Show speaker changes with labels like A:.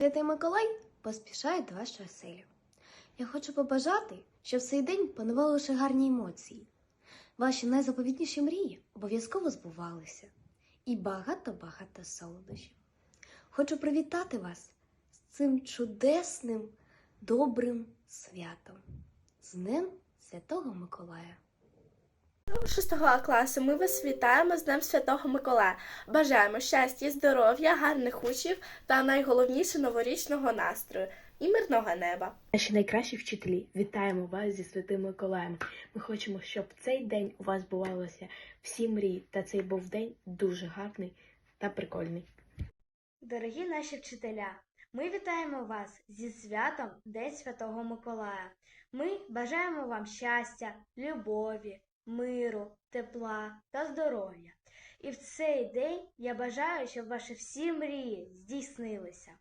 A: Святий Миколай поспішає до вашої оселі. Я хочу побажати, щоб в цей день панували лише гарні емоції. Ваші найзаповітніші мрії обов'язково збувалися. І багато-багато солодощів. Хочу привітати вас з цим чудесним, добрим святом. З Днем Святого Миколая.
B: 6 класу ми вас вітаємо з Днем Святого Миколая. Бажаємо щастя, здоров'я, гарних учнів та найголовніше новорічного настрою і мирного неба.
C: Наші найкращі вчителі, вітаємо вас зі Святим Миколаєм. Ми хочемо, щоб цей день у вас бувалося всі мрії, та цей був день дуже гарний та прикольний.
D: Дорогі наші вчителя, ми вітаємо вас зі святом День Святого Миколая. Ми бажаємо вам щастя, любові, миру, тепла та здоров'я. І в цей день я бажаю, щоб ваші всі мрії здійснилися.